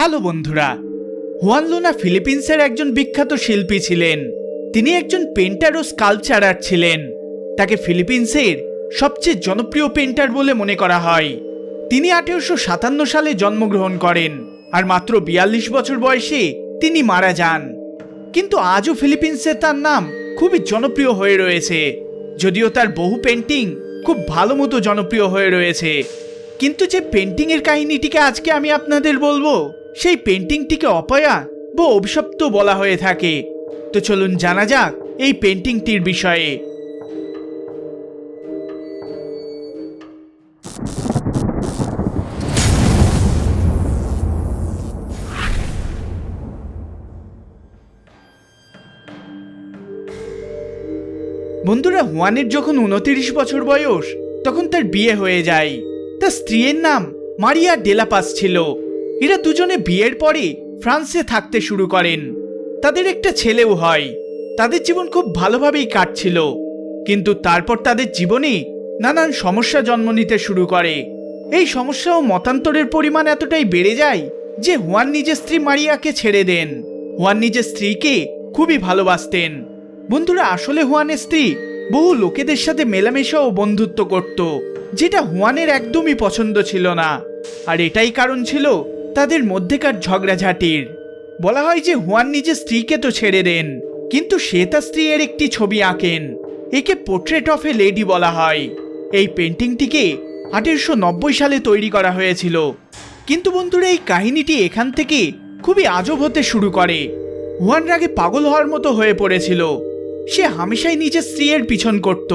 Hello বন্ধুরা, Juan লোনা ফিলিপিন্সের একজন বিখ্যাত শিল্পী ছিলেন। তিনি একজন পেন্টার ও স্কাল্পচারার ছিলেন। তাকে ফিলিপিন্সের সবচেয়ে জনপ্রিয় পেন্টার বলে মনে করা হয়। তিনি আঠেরোশো সাতান্ন সালে জন্মগ্রহণ করেন আর মাত্র বিয়াল্লিশ বছর বয়সে তিনি মারা যান। কিন্তু আজও ফিলিপিন্সে তার নাম খুবই জনপ্রিয় হয়ে রয়েছে। যদিও তার বহু পেন্টিং খুব ভালো মতো জনপ্রিয় হয়ে রয়েছে। কিন্তু যে পেন্টিংয়ের কাহিনীটিকে আজকে আমি আপনাদের বলব সেই পেন্টিংটিকে অপয়া বা অভিশপ্ত বলা হয়ে থাকে। তো চলুন জানা যাক এই পেন্টিংটির বিষয়ে। বন্ধুরা, হুয়ানের যখন উনতিরিশ বছর বয়স, তখন তার বিয়ে হয়ে যায়। তার স্ত্রীর নাম মারিয়া ডেলাপাস ছিল। এরা দুজনে বিয়ের পরে ফ্রান্সে থাকতে শুরু করেন। তাদের একটা ছেলেও হয়। তাদের জীবন খুব ভালোভাবেই কাটছিল। কিন্তু তারপর তাদের জীবনে নানান সমস্যা জন্ম নিতে শুরু করে। এই সমস্যা ও মতান্তরের পরিমাণ এতটাই বেড়ে যায় যে হুয়ান নিজের স্ত্রী মারিয়াকে ছেড়ে দেন। হুয়ান নিজের স্ত্রীকে খুবই ভালোবাসতেন। বন্ধুরা, আসলে হুয়ানের স্ত্রী বহু লোকেদের সাথে মেলামেশা ও বন্ধুত্ব করত, যেটা হুয়ানের একদমই পছন্দ ছিল না। আর এটাই কারণ ছিল তাদের মধ্যেকার ঝগড়াঝাটির। বলা হয় যে হুয়ান নিজের স্ত্রীকে তো ছেড়ে দেন, কিন্তু সে তার স্ত্রীর একটি ছবি আঁকেন। একে পোর্ট্রেট অফ এ লেডি বলা হয়। এই পেন্টিংটিকে আঠেরোশো নব্বই সালে তৈরি করা হয়েছিল। কিন্তু বন্ধুরা, এই কাহিনীটি এখান থেকে খুবই আজব হতে শুরু করে। হুয়ান রাগে পাগল হওয়ার মতো হয়ে পড়েছিল। সে হামেশাই নিজের স্ত্রীর পিছন করত।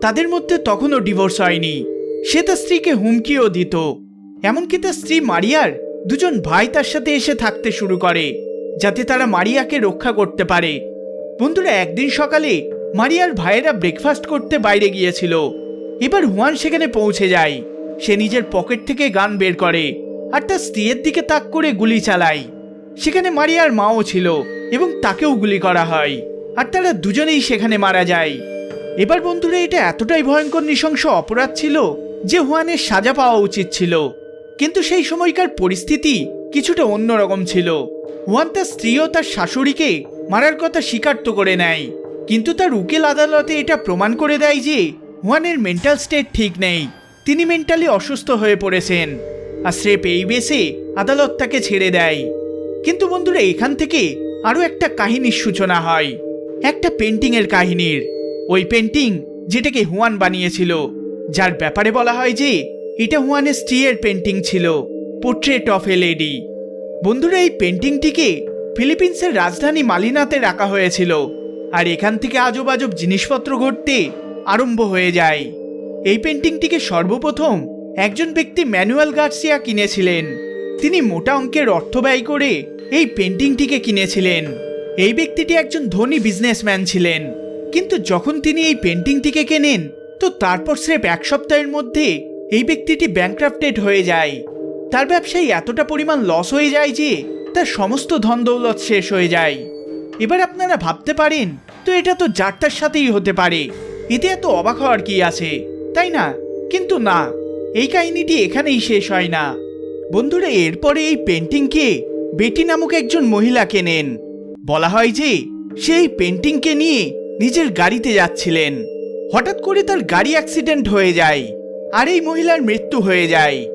তাদের মধ্যে তখনও ডিভোর্স হয়নি। সে তার স্ত্রীকে হুমকিও দিত। এমনকি তার স্ত্রী মারিয়ার দুজন ভাই তার সাথে এসে থাকতে শুরু করে, যাতে তারা মারিয়াকে রক্ষা করতে পারে। বন্ধুরা, একদিন সকালে মারিয়ার ভাইয়েরা ব্রেকফাস্ট করতে বাইরে গিয়েছিল। এবার হুয়ান সেখানে পৌঁছে যায়। সে নিজের পকেট থেকে গান বের করে আর তার স্ত্রীর দিকে তাক করে গুলি চালায়। সেখানে মারিয়ার মাও ছিল এবং তাকেও গুলি করা হয় আর তারা দুজনেই সেখানে মারা যায়। এবার বন্ধুরা, এটা এতটাই ভয়ঙ্কর নৃশংস অপরাধ ছিল যে হুয়ানের সাজা পাওয়া উচিত ছিল। কিন্তু সেই সময়কার পরিস্থিতি কিছুটা অন্যরকম ছিল। হুয়ান তার স্ত্রী ও তার শাশুড়িকে মারার কথা স্বীকার তো করে নেয়। কিন্তু তার উকিল আদালতে এটা প্রমাণ করে দেয় যে হুয়ানের মেন্টাল স্টেট ঠিক নেই। তিনি মেন্টালি অসুস্থ হয়ে পড়েছেন। আর স্রেপ এই বেসে আদালত তাকে ছেড়ে দেয়। কিন্তু বন্ধুরা, এখান থেকে আরও একটা কাহিনীর সূচনা হয়। একটা পেন্টিংয়ের কাহিনীর। ওই পেন্টিং যেটাকে হুয়ান বানিয়েছিল, যার ব্যাপারে বলা হয় যে এটা হুয়ানের স্টিয়ের পেন্টিং ছিল পোর্ট্রেট অফ এ লেডি বন্ধুরা, এই পেন্টিংটিকে ফিলিপিন্সের রাজধানী মালিনাতে রাখা হয়েছিল, আর এখান থেকে আজব আজব জিনিসপত্র ঘটতে আরম্ভ হয়ে যায়। এই পেন্টিংটিকে সর্বপ্রথম একজন ব্যক্তি ম্যানুয়াল গার্সিয়া কিনেছিলেন। তিনি মোটা অঙ্কের অর্থ ব্যয় করে এই পেন্টিংটিকে কিনেছিলেন। এই ব্যক্তিটি একজন ধনী বিজনেসম্যান ছিলেন, কিন্তু যখন তিনি এই পেন্টিংটিকে কেনেন, তো তারপর স্রেফ এক সপ্তাহের মধ্যে এই ব্যক্তিটি ব্যাংক্রাফটেড হয়ে যায়। তার ব্যবসায় এতটা পরিমাণ লস হয়ে যায় যে, তার সমস্ত ধন দৌলত শেষ হয়ে যায়। এবার আপনারা ভাবতে পারেন, তো এটা তো যারটার সাথেই হতে পারে। এতে এত অবাক হওয়ার কি আছে? তাই না? কিন্তু না, এই কাহিনীটি এখানেই শেষ হয় না। বন্ধুরা, এরপরে এই পেন্টিংকে বেটি নামক একজন মহিলা কেনেন। বলা হয় যে, সেই পেন্টিংকে নিয়ে নিজের গাড়িতে যাচ্ছিলেন। হঠাৎ করে তার গাড়ি অ্যাক্সিডেন্ট হয়ে যায়। আর এই মহিলার মৃত্যু হয়ে যায়।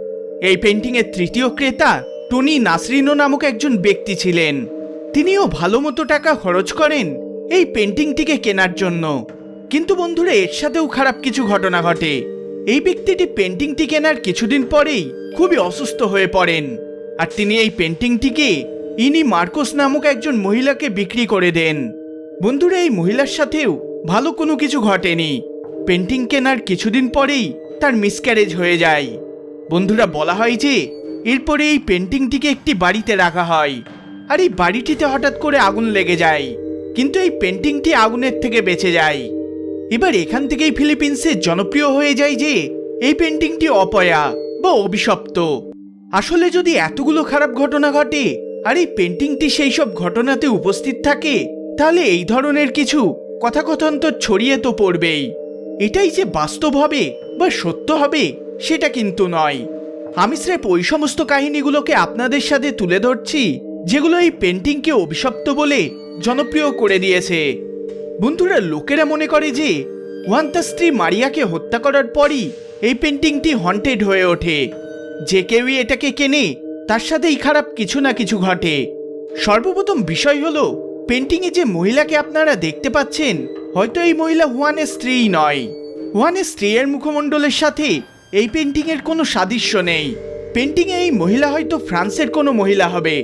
এই পেন্টিংয়ের তৃতীয় ক্রেতা টনি নাসরিনো নামক একজন ব্যক্তি ছিলেন। তিনিও ভালো মতো টাকা খরচ করেন এই পেন্টিংটিকে কেনার জন্য। কিন্তু বন্ধুরা, এর সাথেও খারাপ কিছু ঘটনা ঘটে। এই ব্যক্তিটি পেন্টিংটি কেনার কিছুদিন পরেই খুবই অসুস্থ হয়ে পড়েন। আর তিনি এই পেন্টিংটিকে ইনি মার্কোস নামক একজন মহিলাকে বিক্রি করে দেন। বন্ধুরা, এই মহিলার সাথেও ভালো কোনো কিছু ঘটেনি। পেন্টিং কেনার কিছুদিন পরেই তার মিসক্যারেজ হয়ে যায়। বন্ধুরা, বলা হয় যে, এরপরে এই পেন্টিংটিকে একটি বাড়িতে রাখা হয়। আর এই বাড়িটিতে হঠাৎ করে আগুন লেগে যায়। কিন্তু এই পেন্টিংটি আগুনের থেকে বেঁচে যায়। এবার এখান থেকেই ফিলিপিন্সে জনপ্রিয় হয়ে যায় যে, এই পেন্টিংটি অপয়া বা অভিশপ্ত। আসলে যদি এতগুলো খারাপ ঘটনা ঘটে, আর এই পেন্টিংটি সেই সব ঘটনাতে উপস্থিত থাকে, তাহলে এই ধরনের কিছু কথাকথন তো ছড়িয়ে তো পড়বেই। এটাই যে বাস্তব হবে বা সত্য হবে, সেটা কিন্তু নয়। আমি স্রেফ ওই সমস্ত কাহিনীগুলোকে আপনাদের সাথে তুলে ধরছি, যেগুলো এই পেন্টিংকে অভিশপ্ত বলে জনপ্রিয় করে দিয়েছে। বন্ধুরা, লোকেরা মনে করে যে ওয়ান তার স্ত্রী মারিয়াকে হত্যা করার পরই এই পেন্টিংটি হন্টেড হয়ে ওঠে। যে কেউই এটাকে কেনে, তার সাথেই খারাপ কিছু না কিছু ঘটে। সর্বপ্রথম বিষয় হলো, পেন্টিংয়ে যে মহিলাকে আপনারা দেখতে পাচ্ছেন, হয়তো এই মহিলা হুয়ানের স্ত্রীই নয়। হুয়ানের স্ত্রীর মুখমণ্ডলের সাথে এই পেন্টিংয়ের কোনো সাদৃশ্য নেই। পেন্টিংয়ে এই মহিলা হয়তো ফ্রান্সের কোনো মহিলা হবে।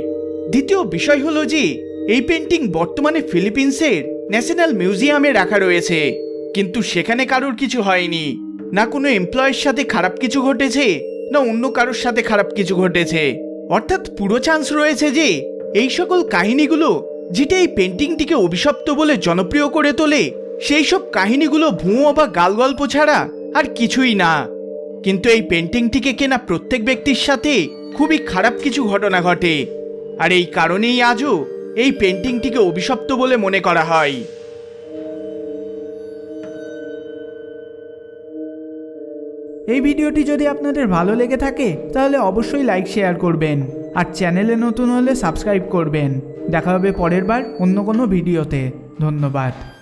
দ্বিতীয় বিষয় হলো যে, এই পেন্টিং বর্তমানে ফিলিপিন্সের ন্যাশনাল মিউজিয়ামে রাখা রয়েছে। কিন্তু সেখানে কারোর কিছু হয়নি। না কোনো এমপ্লয়ের সাথে খারাপ কিছু ঘটেছে, না অন্য কারোর সাথে খারাপ কিছু ঘটেছে। অর্থাৎ পুরো চান্স রয়েছে যে, এই সকল কাহিনীগুলো, যেটা এই পেন্টিংটিকে অভিশপ্ত বলে জনপ্রিয় করে তোলে সেই সব কাহিনীগুলো ভুয়ো বা গালগল্প ছাড়া আর কিছুই না। কিন্তু এই পেন্টিংটিকে কেনা প্রত্যেক ব্যক্তির সাথে খুবই খারাপ কিছু ঘটনা ঘটে। আর এই কারণেই আজও এই পেন্টিংটিকে অভিশপ্ত বলে মনে করা হয়। এই ভিডিওটি যদি আপনাদের ভালো লেগে থাকে, তাহলে অবশ্যই লাইক, শেয়ার করবেন। আর চ্যানেলে নতুন হলে সাবস্ক্রাইব করবেন। দেখা হবে পরের বার অন্য কোনো ভিডিওতে। ধন্যবাদ।